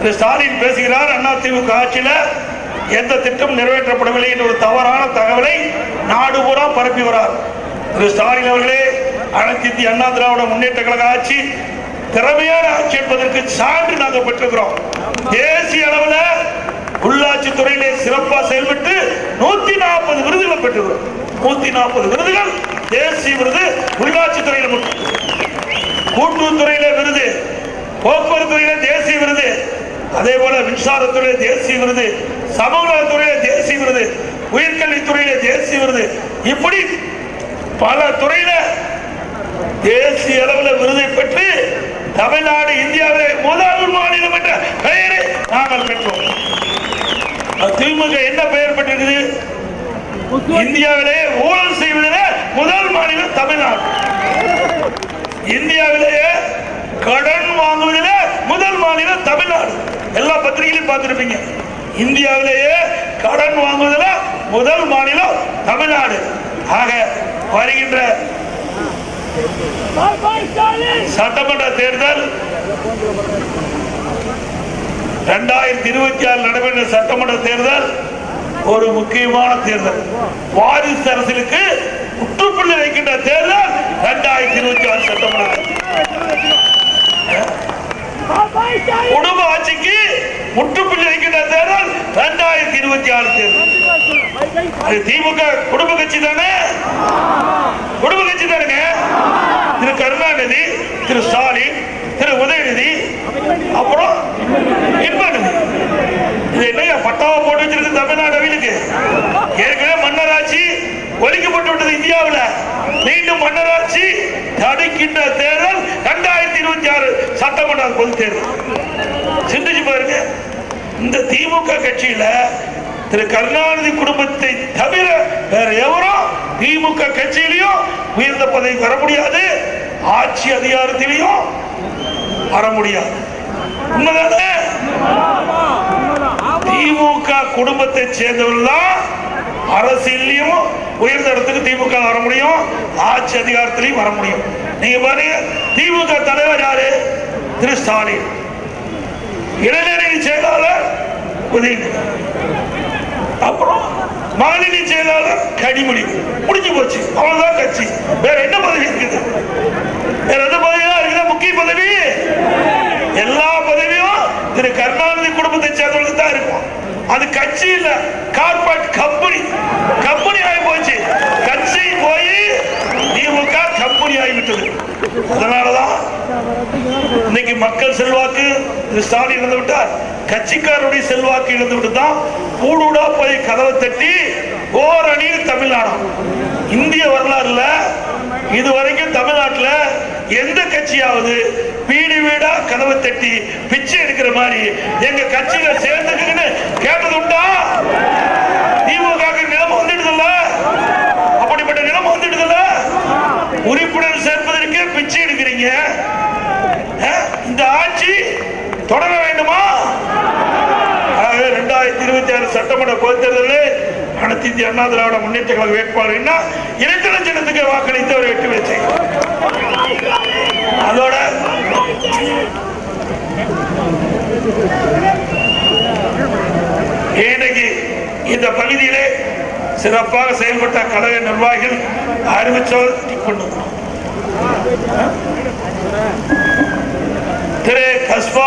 திரு ஸ்டாலின் பேசுகிறார். அண்ணா திமுக ஆட்சியில் எந்த திட்டம் நிறைவேற்றப்படவில்லை என்ற ஒரு தவறான தகவலை நாடு பூரா பரப்பி வரார். திரு ஸ்டாலின் அவர்களே அனைத்து இந்திய அண்ணா திராவிட முன்னேற்ற கழக ஆட்சி திறமையான ஆட்சி என்பதற்கு சான்று நாங்கள் பெற்றிருக்கிறோம். தேசிய அளவில் உள்ளாட்சி துறையிலே சிறப்பாக செயல்பட்டு நூத்தி நாற்பது விருதுகளை பெற்றுக்கிறோம் நூத்தி நாற்பது விருதுகள் தேசிய விருது உள்ளாட்சி துறையில் மட்டும் கூட்டுறவுத்துறையில விருது போக்குவரத்து துறையில தேசிய விருது அதே போல மின்சாரத்துறையில தேசிய விருது சமூக நலத்துறையில தேசிய விருது உயர்கல்வித்துறையில தேசிய விருது. இப்படி பல துறையில தேசிய அளவில் விருதை பெற்று தமிழ்நாடு இந்தியாவிலே முதல் மாநிலம் என்ற பெயரை நாங்கள் பெற்றோம். திமுக என்ன பெயர் பெற்றிருக்குது? இந்தியாவிலே ஊழல் செய்வதிலே முதல் மாநிலம் தமிழ்நாடு. இந்தியாவிலேயே கடன் வாங்குவதிலே முதல் மாநிலம் தமிழ்நாடு. எல்லா பத்திரிகையிலும் பார்த்துருப்பீங்க. இந்தியாவிலேயே கடன் வாங்குவதில் முதல் மாநிலம் தமிழ்நாடு. ஆக வருகின்ற சட்டமன்ற தேர்தல் இரண்டாயிரத்தி இருபத்தி ஆறு நடைபெற்ற சட்டமன்ற தேர்தல் ஒரு முக்கியமான தேர்தல். வாரிசு அரசுக்கு முற்றுப்புள்ளி வைக்கின்ற தேர்தல் இரண்டாயிரத்தி இருபத்தி ஆறு சட்டமன்ற குடும்ப ஆட்சிக்கு முற்றுப்புள்ளி வைக்கின்ற தேர்தல் இரண்டாயிரத்தி இருபத்தி ஆறு தேர்தல். திமுக குடும்ப கட்சி தானே? குடும்ப கட்சி தானுங்க? திரு கருணாநிதி திரு ஸ்டாலின் திரு உதயநிதி அப்புறம் இன்பநிதி இது என்னையா பட்டாவை போட்டு வச்சிருக்கு தமிழ்நாடு அவிலுக்கு ஏற்கனவே மன்னராட்சி ஒழிக்கப்பட்டு விட்டது இந்தியாவில். மீண்டும் மன்னராட்சி தடுக்கின்ற தேர்தல் இரண்டாயிரத்தி இருபத்தி ஆறு சட்டமன்ற பொது தேர்தல். சிந்திச்சு பாருங்க. இந்த திமுக கட்சியில திரு கருணாநிதி குடும்பத்தை தவிர வேற எவரும் திமுக கட்சியிலையும் உயர்ந்த பதவி வர முடியாது. ஆட்சி அதிகாரத்திலையும் வர முடியாது. உண்மைதானே? திமுக குடும்பத்தை சேர்ந்தவர்கள் தான் அரசியலையும் உயர்ந்த இடத்துக்கு திமுக வர முடியும் ஆட்சி அதிகாரத்திலையும் வர முடியும். நீங்க பாருங்க திமுக தலைவர் யாரு? திரு ஸ்டாலின். இளைஞரணி செயலாளர் உதயநிதி. அப்புறம் மாநில செயலாளர் கனிமொழி. முடிஞ்சு போச்சு. அவ்வளவுதான் கட்சி. வேற என்ன பதவி இருக்குது? வேற எந்த பதவியா தான் இருக்குதா? முக்கிய பதவி? எல்லா பதவியும் திரு கருணாநிதி குடும்பத்தை சேர்ந்தவர்களுக்கு தான் இருக்கும். அது கட்சி இல்ல கார்பரேட் கம்பெனி. கம்பெனி ஆகி போச்சு. கட்சி போய் திமுக கம்பெனி ஆகிவிட்டது அதனாலதான் இன்னைக்கு மக்கள் செல்வாக்கு ஸ்டாலின் இழந்து விட்டார். கட்சிக்காரருடைய செல்வாக்கு இழந்து விட்டு தான் கூடுடா போய் கதவை தட்டி ஓரணியில் தமிழ்நாடு. இந்திய வரலாறுல இதுவரைக்கும் தமிழ்நாட்டுல எந்த கட்சியாவது வீடு வீடா கதவை தட்டி பிச்சை எடுக்கிற மாதிரி எங்க கட்சியில சேர்ந்துக்குன்னு கேட்டது உண்டா? திமுக நிலைமை வந்துடுதுல்ல? அப்படிப்பட்ட நிலைமை வந்துடுதுல்ல? உறுப்பினர் சேர்ப்பதற்கே பிச்சை எடுக்கிறீங்க. இந்த ஆட்சி தொடர வேண்டுமா? ரெண்டாயிரத்தி இருபத்தி ஆறு சட்டமன்ற பொதுத்தேர்தலில் அனைத்து இந்திய அண்ணா திராவிட முன்னேற்ற கழக வேட்பாளர் என்ன? இரண்டு லட்சத்துக்கு வாக்களித்து அவர் வெற்றி பெற்று அதோட இன்னைக்கு இந்த பகுதியிலே சிறப்பாக செயல்பட்ட கழக நிர்வாகிகள் அறிவிச்சோர் திரு கஸ்பா